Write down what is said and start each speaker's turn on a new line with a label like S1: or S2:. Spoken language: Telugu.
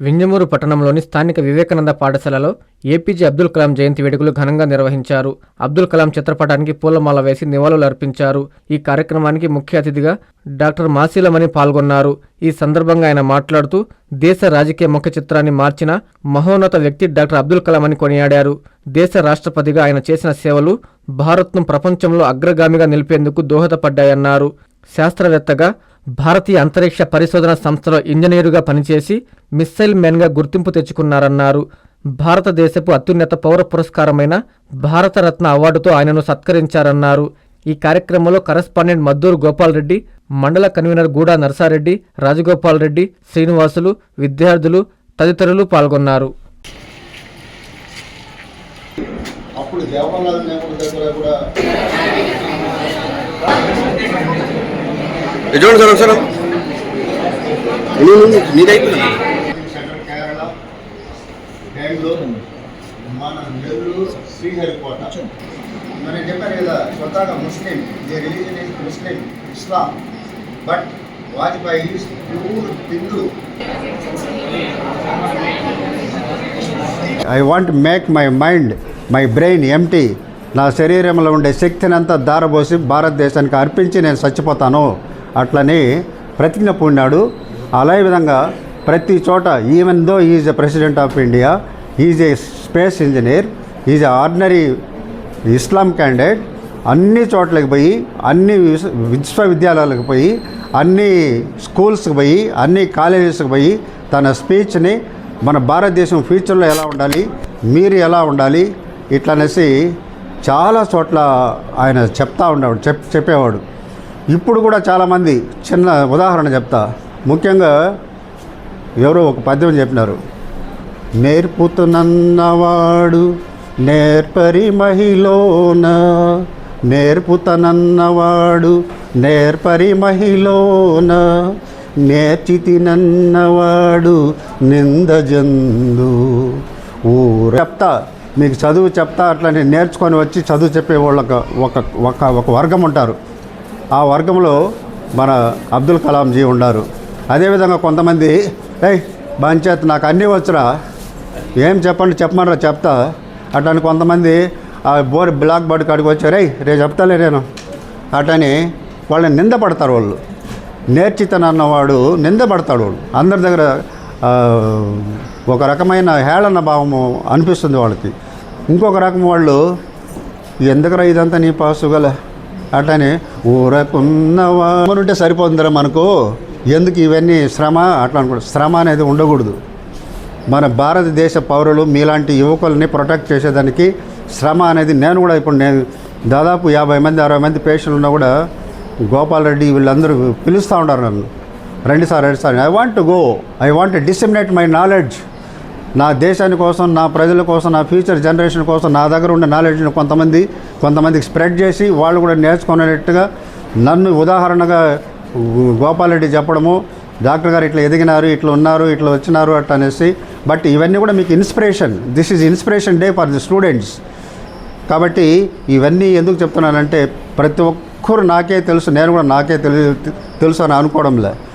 S1: వింజమూరు పట్టణంలోని స్థానిక వివేకానంద పాఠశాలలో ఏపీజే అబ్దుల్ కలాం జయంతి వేడుకలు ఘనంగా నిర్వహించారు. అబ్దుల్ కలాం చిత్రపటానికి పూలమాల వేసి నివాళులు అర్పించారు. ఈ కార్యక్రమానికి ముఖ్య అతిథిగా డాక్టర్ మాసీలమణి పాల్గొన్నారు. ఈ సందర్భంగా ఆయన మాట్లాడుతూ దేశ రాజకీయ ముఖ చిత్రాన్ని మార్చిన మహోన్నత వ్యక్తి డాక్టర్ అబ్దుల్ కలాం అని కొనియాడారు. దేశ రాష్ట్రపతిగా ఆయన చేసిన సేవలు భారత్ను ప్రపంచంలో అగ్రగామిగా నిలిపేందుకు దోహదపడ్డాయన్నారు. శాస్త్రవేత్తగా భారతీయ అంతరిక్ష పరిశోధన సంస్థలో ఇంజనీరుగా పనిచేసి మిస్సైల్ మ్యాన్గా గుర్తింపు తెచ్చుకున్నారన్నారు. భారతదేశపు అత్యున్నత పౌర పురస్కారమైన భారతరత్న అవార్డుతో ఆయనను సత్కరించారన్నారు. ఈ కార్యక్రమంలో కరస్పాండెంట్ మద్దూరు గోపాల్ రెడ్డి మండల కన్వీనర్ గూడా నర్సారెడ్డి రాజగోపాల్ రెడ్డి శ్రీనివాసులు విద్యార్థులు తదితరులు పాల్గొన్నారు.
S2: అప్పుడు జవహర్లాల్ దగ్గర కూడా
S3: చూడండి సార్ ఒకసారి
S2: మీదైపోయింది. బెంగళూరు మన నెల్లూరు శ్రీహరికోట మనం చెప్పారు కదా స్వతహాగా Muslim the religion is Muslim Islam but Vajpayee is pure Hindu I want make my mind my brain empty నా శరీరంలో ఉండే శక్తిని అంతా దారబోసి భారతదేశానికి అర్పించి నేను చచ్చిపోతాను. అట్లనే ప్రతిజ్ఞ పూడినాడు అలా విధంగా ప్రతి చోట even though is a president of India is a space engineer is a ordinary Islam candidate అన్ని చోట్లకి పోయి అన్ని విశ్వవిద్యాలయాలకు పోయి అన్ని స్కూల్స్కి పోయి అన్ని కాలేజెస్కి పోయి తన స్పీచ్ని మన భారతదేశం ఫ్యూచర్లో ఎలా ఉండాలి మీరు ఎలా ఉండాలి ఇట్లా అనేసి చాలా చోట్ల ఆయన చెప్తా ఉండేవాడు చెప్ చెప్పేవాడు. ఇప్పుడు కూడా చాలామంది చిన్న ఉదాహరణ చెప్తా. ముఖ్యంగా ఎవరో ఒక పద్యం చెప్పినారు. నేర్పుతున్నవాడు నేర్పరి మహిలోన నేర్పుతనన్నవాడు నేర్పరి మహిలోన నేర్చితినన్నవాడు నిందజందు ఊరు చెప్తా మీకు చదువు చెప్తా అట్లా నేర్చుకొని వచ్చి చదువు చెప్పే వాళ్ళకు ఒక ఒక ఒక వర్గం ఉంటారు. ఆ వర్గంలో మన అబ్దుల్ కలాంజీ ఉన్నారు. అదేవిధంగా కొంతమంది ఏయ్ బాంచేత్ నాకు అన్నీ వచ్చురా. ఏం చెప్పండి చెప్పమనరా చెప్తా. అట్లని కొంతమంది ఆ బోర్ బ్లాక్ బోర్డు కాడికి వచ్చారు రే రే చెప్తాలే నేను. అటని వాళ్ళని నిందపడతారు వాళ్ళు. నేర్చితనన్నవాడు నిందపడతాడు వాళ్ళు అందరి దగ్గర ఒక రకమైన హేళన భావము అనిపిస్తుంది వాళ్ళకి. ఇంకొక రకం వాళ్ళు ఎందుకురా ఇదంతా నీ పాసుగల? అట్లానే ఊరకున్నవాంటే సరిపోతుందిరా మనకు. ఎందుకు ఇవన్నీ శ్రమ? అట్లా అనుకో శ్రమ అనేది ఉండకూడదు. మన భారతదేశ పౌరులు మీలాంటి యువకుల్ని ప్రొటెక్ట్ చేసేదానికి శ్రమ అనేది నేను కూడా ఇప్పుడు నేను దాదాపు యాభై మంది అరవై మంది పేషెంట్లు ఉన్నా కూడా గోపాల్ రెడ్డి వీళ్ళందరూ పిలుస్తూ ఉంటారు నన్ను. రండి sir sir I want to go I want disseminate my knowledge నా దేశాని కోసం నా ప్రజల కోసం నా ఫ్యూచర్ జనరేషన్ కోసం నా దగ్గర ఉన్న నాలెడ్జ్ని కొంతమంది కొంతమందికి స్ప్రెడ్ చేసి వాళ్ళు కూడా నేర్చుకునేటట్టుగా నన్ను ఉదాహరణగా గోపాలరెడ్డి చెప్పడము డాక్టర్ గారు ఇట్లా ఎదిగినారు ఇట్లా ఉన్నారు ఇట్లా వచ్చినారు అట్లా అనేసి. బట్ ఇవన్నీ కూడా మీకు inspiration this is inspiration day for the students కాబట్టి ఇవన్నీ ఎందుకు చెప్తున్నానంటే ప్రతి ఒక్కరు నాకే తెలుసు నేను కూడా నాకే తెలు తెలుసు అని అనుకోవడంలే.